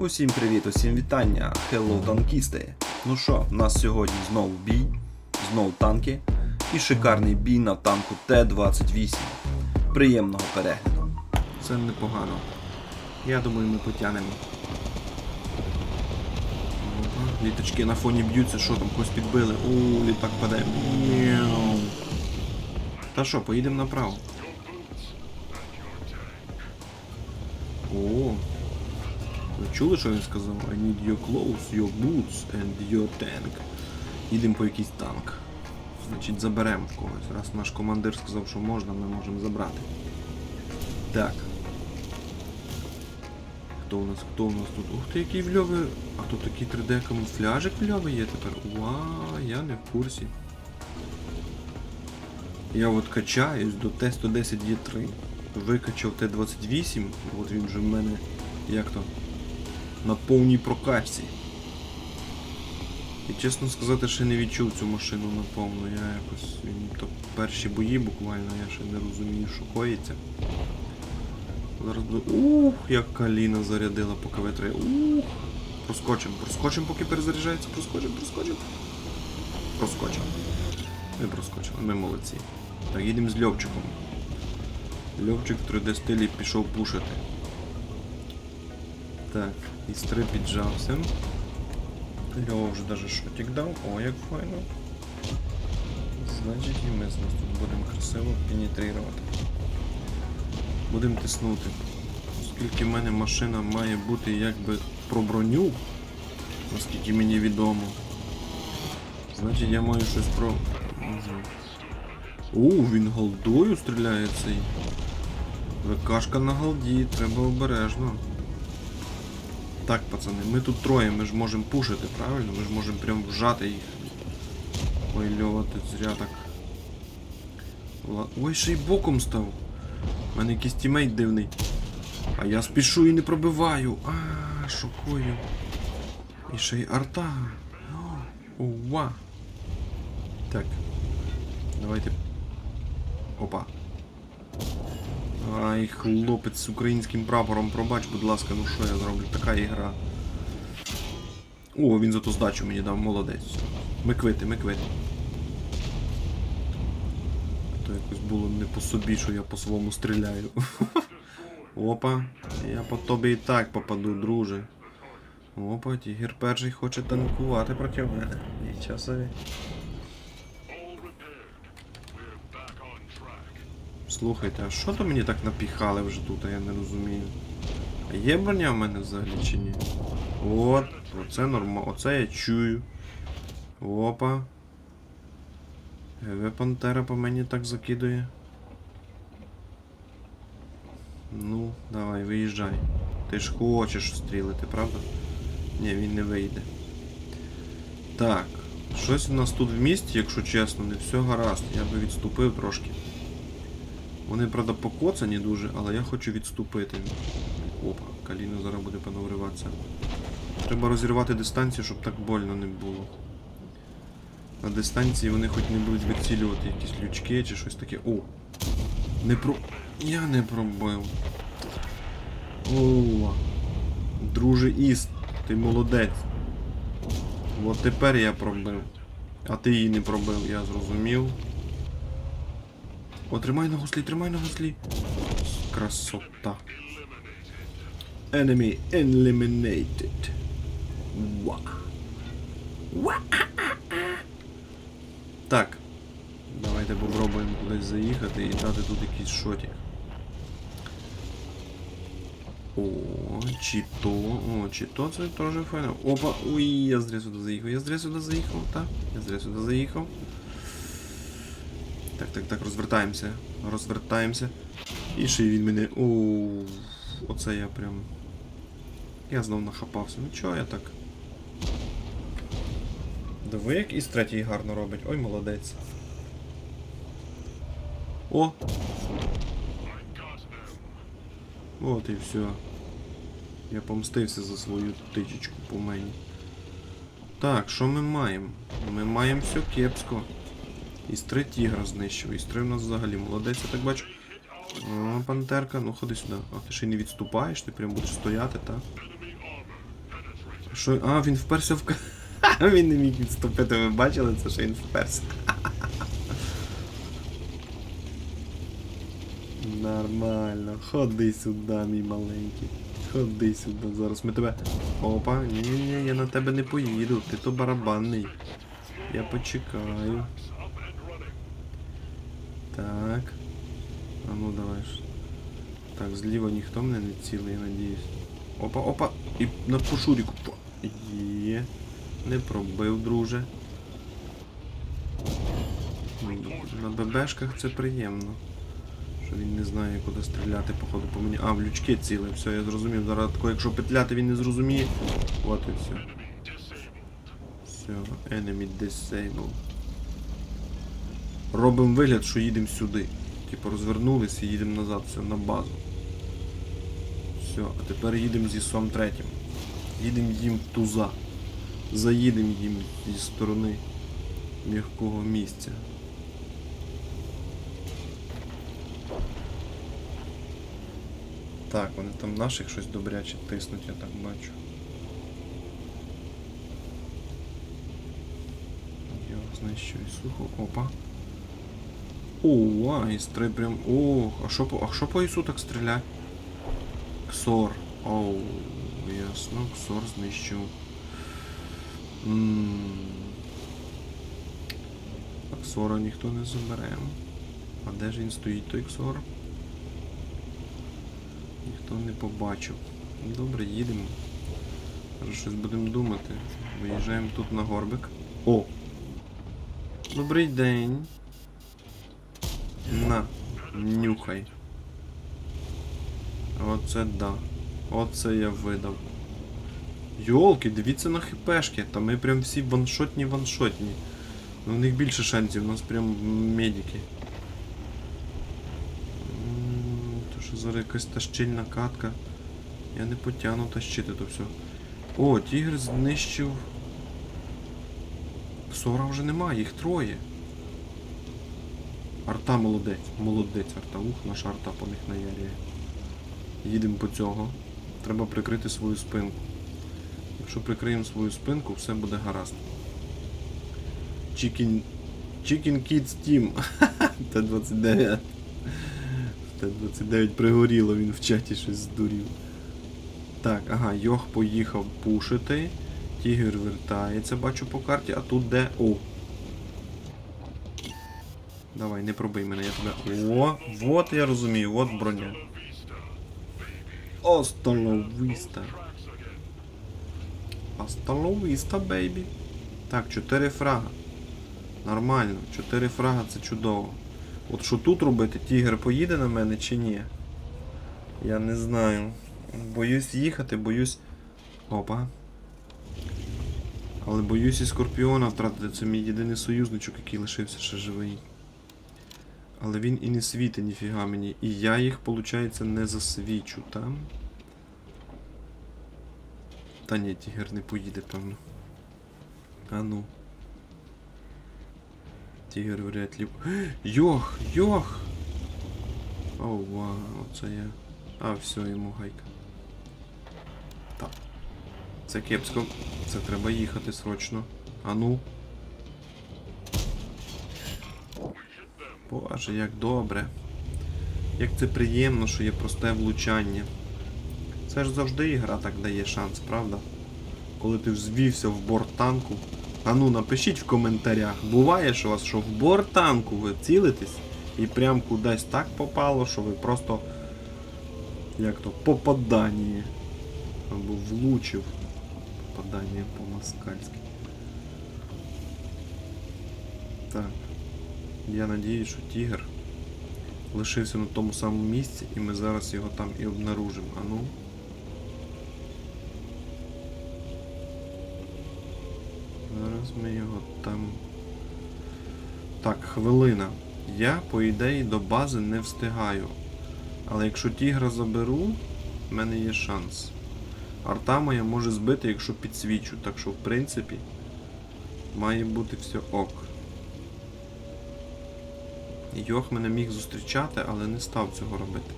Усім привіт, усім вітання, хеллоу танкісти. Ну що, в нас сьогодні знову бій, знову танки і шикарний бій на танку Т-28. Приємного перегляду. Це непогано. Я думаю, ми потягнемо. Літочки на фоні б'ються, що там когось підбили. У, літак паде. Та що, поїдемо направо. О. Чули, що він сказав? I need your clothes, your boots and your tank. Їдемо по якийсь танк. Значить, заберемо когось. Раз наш командир сказав, що можна, ми можемо забрати. Так. Хто у нас? Хто у нас тут? Ух ти, який в Льови. А тут такий 3D камуфляжик в Льови є тепер. Уа, я не в курсі. Я от качаюсь до Т-110 Є3. Викачав Т-28, от він вже в мене як то на повній прокачці. І чесно сказати, ще не відчув цю машину наповну. Я якось то перші бої буквально, я ще не розумію, що коїться. Зараз. Ух, як каліна зарядила по КВ-3. Ух. Проскочим, проскочим, поки перезаряджається, проскочим, проскочим. Проскочим. Ми проскочили, ми молодці. Так, їдемо з Льовчиком. Льовчик в 3D стилі пішов пушити. Так, із 3 піджався. Льова вже даже шотик дав. О, як файно. Значить і ми з нас тут будемо красиво пенетрувати. Будемо тиснути. Оскільки в мене машина має бути якби про броню, наскільки мені відомо. Значить я маю щось про. У, він голдою стріляє цей. ВКшка на голді, треба обережно. Так, пацани, ми тут троє, ми ж можемо пушити, правильно? Ми ж можемо прям вжати їх. Ой, Льова, ти зря так. Ой, ще й боком став. У мене якийсь тімейт дивний. А я спішу і не пробиваю. А, шокую. І ще й арта. О, Так. Давайте. Опа. Ай, хлопець з українським прапором, пробач, будь ласка, ну що я зроблю? Така ігра. О, він зато здачу мені дав, молодець. Ми квити, ми квити. То якось було не по собі, що я по своєму стріляю. Опа, я по тобі і так попаду, друже. Опа, тігр перший хоче танкувати проти мене. Нічого собі. Слухайте, а що то мені так напіхали вже тут, а я не розумію. А є броня в мене взагалі чи ні? От, оце нормально, оце я чую. Опа. ГВ Пантера по мені так закидує. Ну, давай, виїжджай. Ти ж хочеш стрілити, правда? Ні, він не вийде. Так, щось у нас тут в місті, якщо чесно, не все гаразд. Я би відступив трошки. Вони, правда, покоцані дуже, але я хочу відступити. Опа, каліна зараз буде пановриватися. Треба розірвати дистанцію, щоб так больно не було. На дистанції вони хоч не будуть вицілювати якісь лючки чи щось таке. О! Не про. Я не пробив. О! Друже Іст, ти молодець. От тепер я пробив. А ти її не пробив, я зрозумів. О, тримай на гуслі, тримай на гуслі. Красота. Enemy eliminated. Ва. Ва. Так. Давайте попробуємо кудись заїхати і дати тут якийсь шотик. О, чи то, о, чи то це теж файно. Опа, ой, я зря сюди заїхав, я зря сюди заїхав, так, я зря сюди заїхав. Так, так, так, розвертаємося. Розвертаємося. І ще й він мене. Оу, оце я прям. Я знов нахапався. Ну чого я так? Диви, як із третій гарно робить. Ой, молодець. О! От і все. Я помстився за свою тичечку по мені. Так, що ми маємо? Ми маємо все кепсько. Із три тігра знищив. Із три в нас взагалі молодець, я так бачу. О, пантерка, ну ходи сюди. А ти ще й не відступаєш, ти прям будеш стояти, так? Що? А, він вперся в. Він не міг відступити, ви бачили це, що він вперся. Нормально. Ходи сюди, мій маленький. Ходи сюди. Зараз ми тебе. Опа, ні-ні-ні, я на тебе не поїду. Ти то барабанний. Я почекаю. Так. А ну давай ж. Так, зліва ніхто мене не цілий, я надіюсь. Опа, опа! І на пошуріку. По- Є. Не пробив, друже. На ББшках це приємно. Що він не знає, куди стріляти, походу, по мені. А, в лючки цілий, все, я зрозумів. Зараз тако, якщо петляти, він не зрозуміє. От і все. Все, enemy disabled. Робимо вигляд, що їдемо сюди. Типу розвернулися і їдемо назад, все, на базу. Все, а тепер їдемо зі сом третім. Їдемо їм в туза. Заїдемо їм зі сторони м'якого місця. Так, вони там наших щось добряче тиснуть, я так бачу. Я знищую сухо. Опа. О, айстри прям. Ох, а що по. А що по ісу так стріляє? Ксор. Оу, ясно, ксор знищив. А ксора ніхто не забере. А де ж він стоїть той ксор? Ніхто не побачив. Добре, їдемо. Зараз щось будемо думати. Виїжджаємо тут на горбик. О! Добрий день. На, нюхай. Оце да. Оце я видав. Йолки, дивіться на хпшки. Та ми прям всі ваншотні ваншотні. Ну, у них більше шансів, у нас прям медики. То що зараз якась та щільна катка. Я не потягну тащити то все. О, тігр знищив. Сора вже немає, їх троє. Арта молодець, молодець арта. Ух, наша арта по них наярює. Їдемо по цього. Треба прикрити свою спинку. Якщо прикриємо свою спинку, все буде гаразд. Chicken... Chicken Kids Team. Т-29. Т-29 пригоріло, він в чаті щось здурів. Так, ага, Йох поїхав пушити. Тігр вертається, бачу по карті, а тут де. О! Давай, не пробий мене, я тебе. О, вот я розумію, от броня. Остоловиста. Остоловиста, бейбі. Так, 4 фрага. Нормально, 4 фрага це чудово. От що тут робити, тігр поїде на мене чи ні? Я не знаю. Боюсь їхати, боюсь. Опа. Але боюсь і Скорпіона втратити. Це мій єдиний союзничок, який лишився ще живий. Але він і не світить ніфіга мені. І я їх, виходить, не засвічу, там. Та ні, тігр не поїде, певно. А ну. Тігр вряд ли. Йох! Йох! Оу, вау, оце я. А, все, йому гайка. Так. Це кепсько. Це треба їхати срочно. А ну. Боже, як добре. Як це приємно, що є просте влучання. Це ж завжди ігра так дає шанс, правда? Коли ти взвівся в борт танку. А ну напишіть в коментарях, буває що у вас, що в борт танку ви цілитесь і прям кудись так попало, що ви просто як то попадання. Або влучив. Попадання по-москальськи. Так. Я надіюсь, що тігр лишився на тому самому місці і ми зараз його там і обнаружимо. А ну. Зараз ми його там. Так, хвилина. Я, по ідеї, до бази не встигаю. Але якщо тігра заберу, в мене є шанс. Арта моя може збити, якщо підсвічу. Так що, в принципі, має бути все ок. Йох мене міг зустрічати, але не став цього робити.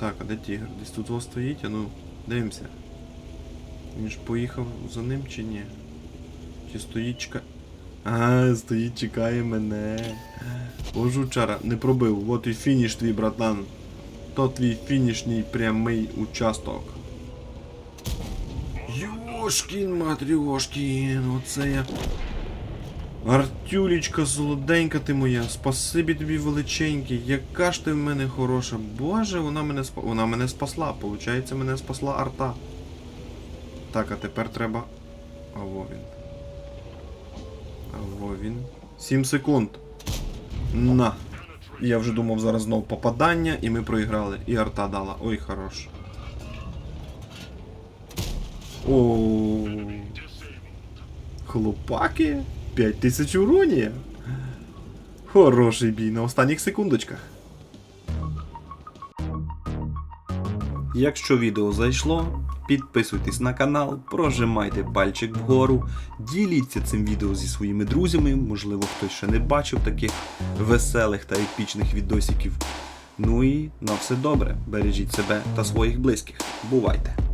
Так, а де тігр? Десь тут ось стоїть, а ну, дивимося. Він ж поїхав за ним чи ні? Чи стоїть чекає. А, стоїть, чекає мене. О, жучара, не пробив. От і фініш твій, братан. То твій фінішній прямий участок. Йошкін, матрьошкін, оце я. Артюлічка, солоденька ти моя, спасибі тобі величенький, яка ж ти в мене хороша. Боже, вона мене спа... Вона мене спасла, получається, мене спасла арта. Так, а тепер треба. А во він. А во він. 7 секунд. На. Я вже думав зараз знов попадання, і ми проіграли. І арта дала. Ой, хорош. О. Хлопаки. 5000 уронів. Хороший бій на останніх секундочках. Якщо відео зайшло, підписуйтесь на канал, прожимайте пальчик вгору, діліться цим відео зі своїми друзями, можливо, хтось ще не бачив таких веселих та епічних відосиків. Ну і на все добре, бережіть себе та своїх близьких. Бувайте!